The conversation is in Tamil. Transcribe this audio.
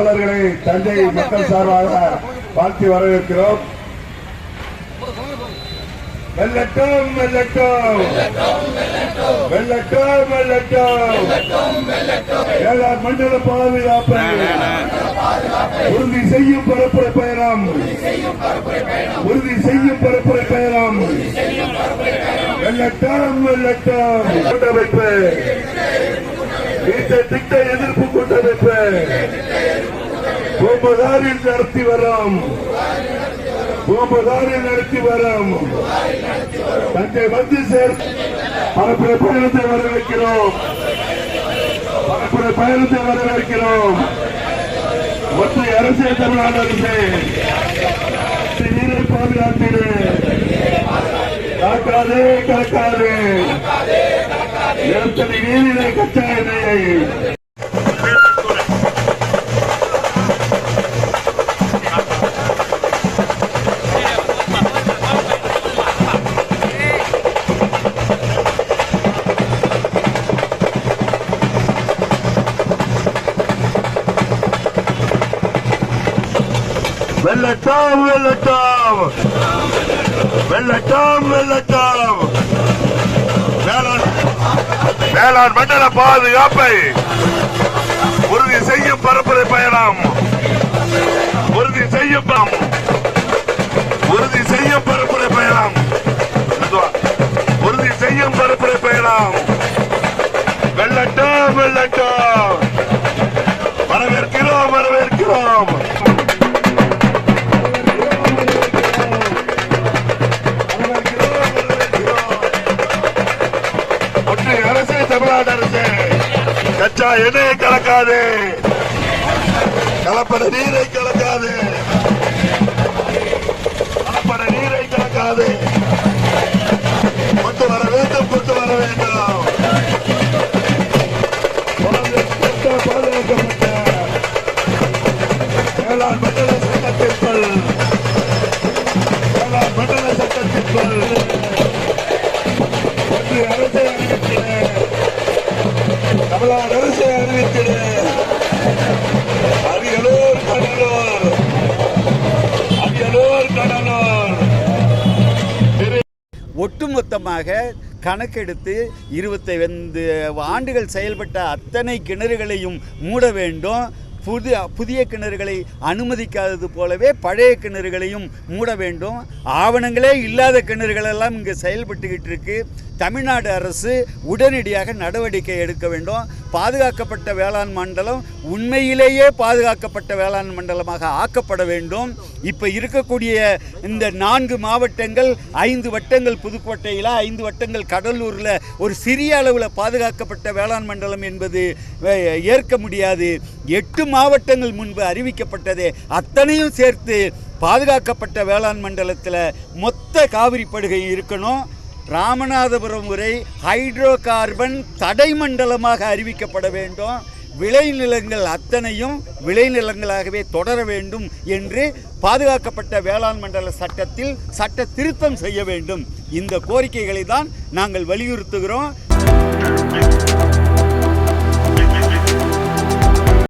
தோழர்களை தஞ்சை மக்கள் சார்பாக வாழ்த்தி வரவேற்கிறோம். வெள்ளட்டும் வெள்ளட்டும். வெள்ளட்டும் வெள்ளட்டும். ஏழார் மண்டல பாதுகாப்பை உறுதி செய்யும் பரப்புரை பயணம். உறுதி செய்யும் பரப்புரை பயணம். வெள்ளட்டும் வெள்ளட்டும். கூட்டமைப்பு இந்த திட்ட எதிர்ப்பு கூட்டமைப்பு பூம்புகாரில் நடத்தி வரோம். பூம்புகாரில் நடத்தி வரோம். தஞ்சை வந்து சேர் பரப்புரை பயணத்தை வரவேற்கிறோம். பரப்புரை பயணத்தை வரவேற்கிறோம். மத்திய அரசே தமிழ்நாடு அரசே. நீரை பாதுகாத்திடு. காக்காதே காக்காதே. நிலத்தடி நீரினை கச்சா எண்ணெயை வெள்ளட்டம் வேளாண் மண்டல பாதுகாப்பை உறுதி செய்யும் பரப்புரை பயணம். உறுதி செய்யும் உறுதி செய்யும் பரப்புரை பயணம். உறுதி செய்யும் பரப்புரை பயணம். வெள்ளட்டம் வெள்ளட்டம் வரவேற்கிறோம் வரவேற்கிறோம். கச்சா எண்ணெயை கலக்காது. கலப்பட நீரை கலக்காது. கலப்பட நீரை கலக்காது. கொண்டு வர வேண்டும் கொண்டு வர வேண்டும். பாதுகாக்கப்பட்ட வேளாண் மண்டல சட்டத்திற்குள். வேளாண் மண்டல சட்டத்திற்குள். ஒன்றிய அரசை அறிவித்திட தமிழ்நாடு அரியலூர் கடலூர். அரியலூர் கடலூர். ஒட்டுமொத்தமாக கணக்கெடுத்து இருபத்தைந்து ஆண்டுகள் செயல்பட்ட அத்தனை கிணறுகளையும் மூட வேண்டும். புது புதிய கிணறுகளை அனுமதிக்காதது போலவே பழைய கிணறுகளையும் மூட வேண்டும். ஆவணங்களே இல்லாத கிணறுகளெல்லாம் இங்கே செயல்பட்டுக்கிட்டு இருக்கு. தமிழ்நாடு அரசு உடனடியாக நடவடிக்கை எடுக்க வேண்டும். பாதுகாக்கப்பட்ட வேளாண் மண்டலம் உண்மையிலேயே பாதுகாக்கப்பட்ட வேளாண் மண்டலமாக ஆக்கப்பட வேண்டும். இப்போ இருக்கக்கூடிய இந்த நான்கு மாவட்டங்கள் ஐந்து வட்டங்கள் புதுக்கோட்டையில் ஐந்து வட்டங்கள் கடலூரில் ஒரு சிறிய அளவில் பாதுகாக்கப்பட்ட வேளாண் மண்டலம் என்பது ஏற்க முடியாது. எட்டு மாவட்டங்கள் முன்பு அறிவிக்கப்பட்டதே அத்தனையும் சேர்த்து பாதுகாக்கப்பட்ட வேளாண் மண்டலத்தில் மொத்த காவிரி படுகை இருக்கணும். ராமநாதபுரம் உரை ஹைட்ரோ கார்பன் தடை மண்டலமாக அறிவிக்கப்பட வேண்டும். விளைநிலங்கள் அத்தனையும் விளைநிலங்களாகவே தொடர வேண்டும் என்று பாதுகாக்கப்பட்ட வேளாண் மண்டல சட்டத்தில் சட்ட திருத்தம் செய்ய வேண்டும். இந்த கோரிக்கைகளை தான் நாங்கள் வலியுறுத்துகிறோம்.